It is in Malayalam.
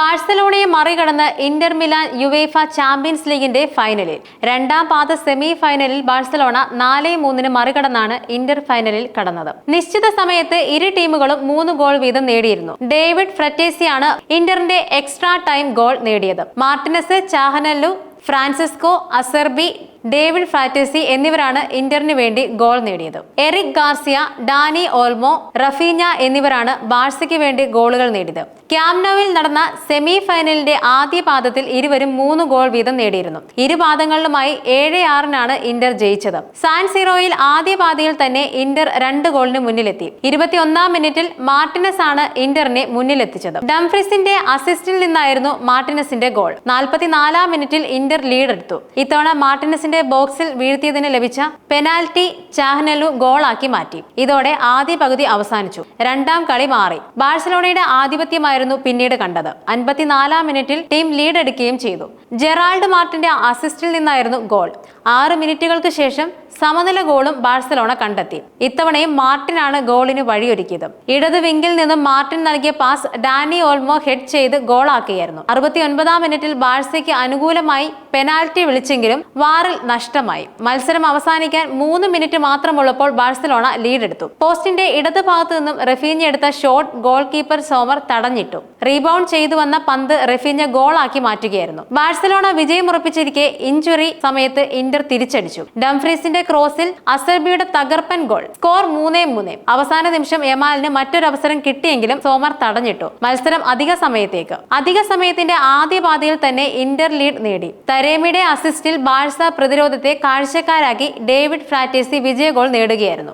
ബാഴ്സലോണയെ മറികടന്ന് ഇന്റർ മിലാൻ യുവേഫ ചാമ്പ്യൻസ് ലീഗിന്റെ ഫൈനലിൽ. രണ്ടാം പാദ സെമി ഫൈനലിൽ ബാഴ്സലോണ നാല് മൂന്നിന് മറികടന്നാണ് ഇന്റർ ഫൈനലിൽ കടന്നത്. നിശ്ചിത സമയത്ത് ഇരു ടീമുകളും മൂന്ന് ഗോൾ വീതം നേടിയിരുന്നു. ഡേവിഡ് ഫ്രറ്റേസിയാണ് ഇന്ററിന്റെ എക്സ്ട്രാ ടൈം ഗോൾ നേടിയത്. മാർട്ടിനസ് ചാഹനല്ലു ഫ്രാൻസിസ്കോ അസർബി ഡേവിഡ് ഫ്ലാറ്റേസി എന്നിവരാണ് ഇന്ററിന് വേണ്ടി ഗോൾ നേടിയത്. Eric Garcia Dani Olmo Raphinha എന്നിവരാണ് ബാഴ്സയ്ക്ക് വേണ്ടി ഗോളുകൾ നേടിയത്. ക്യാംനോവിൽ നടന്ന സെമി ഫൈനലിന്റെ ആദ്യ പാദത്തിൽ ഇരുവരും മൂന്ന് ഗോൾ വീതം നേടിയിരുന്നു. ഇരു പാദങ്ങളിലുമായി ഏഴ് ആറിനാണ് ഇന്റർ ജയിച്ചത്. സാൻസിറോയിൽ ആദ്യ പാതയിൽ തന്നെ ഇന്റർ രണ്ട് ഗോളിന് മുന്നിലെത്തി. ഇരുപത്തിയൊന്നാം മിനിറ്റിൽ മാർട്ടിനസ് ആണ് ഇന്ററിനെ മുന്നിലെത്തിച്ചത്. ഡംഫ്രിസിന്റെ അസിസ്റ്റിൽ നിന്നായിരുന്നു മാർട്ടിനസിന്റെ ഗോൾ. നാൽപ്പത്തിനാലാം മിനിറ്റിൽ ഇന്റർ ലീഡ് എടുത്തു ഇത്തവണ മാർട്ടിനസിന്റെ ബോക്സിൽ വീഴ്ത്തിയതിന് ലഭിച്ച പെനാൽറ്റി ചാഹ്നലു ഗോളാക്കി മാറ്റി. ഇതോടെ ആദ്യ പകുതി അവസാനിച്ചു. രണ്ടാം കളി മാറി. ബാഴ്സലോണയുടെ ആധിപത്യമായിരുന്നു പിന്നീട് കണ്ടത്. അൻപത്തിനാലാം മിനിറ്റിൽ ടീം ലീഡ് എടുക്കുകയും ചെയ്തു. ജെറാൾഡ് മാർട്ടിന്റെ അസിസ്റ്റിൽ നിന്നായിരുന്നു ഗോൾ. ആറ് മിനിറ്റുകൾക്ക് ശേഷം സമനില ഗോളും ബാഴ്സലോണ കണ്ടെത്തി. ഇത്തവണയും മാർട്ടിനാണ് ഗോളിന് വഴിയൊരുക്കിയത്. ഇടത് വിങ്കിൽ നിന്നും മാർട്ടിൻ നൽകിയ പാസ് ഡാനി ഓൾമോ ഹെഡ് ചെയ്ത് ഗോളാക്കിയായിരുന്നു അറുപത്തിയൊൻപതാം മിനിറ്റിൽ ബാഴ്സയ്ക്ക് അനുകൂലമായി പെനാൽറ്റി വിളിച്ചെങ്കിലും വാറിൽ നഷ്ടമായി. മത്സരം അവസാനിക്കാൻ മൂന്ന് മിനിറ്റ് മാത്രമുള്ളപ്പോൾ ബാഴ്സലോണ ലീഡെടുത്തു. പോസ്റ്റിന്റെ ഇടത് ഭാഗത്തു നിന്നും റഫീഞ്ഞ എടുത്ത ഷോട്ട് ഗോൾ കീപ്പർ സോമർ തടഞ്ഞിട്ടു. റീബൗണ്ട് ചെയ്തു വന്ന പന്ത് റഫീഞ്ഞ ഗോളാക്കി മാറ്റുകയായിരുന്നു. ബാഴ്സലോണ വിജയമുറപ്പിച്ചിരിക്കെ ഇഞ്ചുറി സമയത്ത് ഇന്റർ തിരിച്ചടിച്ചു. ഡംഫ്രീസിന്റെ ക്രോസിൽ അസർബിയുടെ തകർപ്പൻ ഗോൾ. സ്കോർ മൂന്നേ മൂന്നേ. അവസാന നിമിഷം എമാലിന് മറ്റൊരു അവസരം കിട്ടിയെങ്കിലും സോമർ തടഞ്ഞിട്ടു. മത്സരം അധിക സമയത്തേക്ക്. അധിക സമയത്തിന്റെ ആദ്യ പാതയിൽ തന്നെ ഇന്റർ ലീഡ് നേടി. തരേമിയുടെ അസിസ്റ്റിൽ ബാഴ്സ പ്രതിരോധത്തെ കാഴ്ചക്കാരാക്കി ഡേവിഡ് ഫ്രാറ്റേസി വിജയ ഗോൾ നേടുകയായിരുന്നു.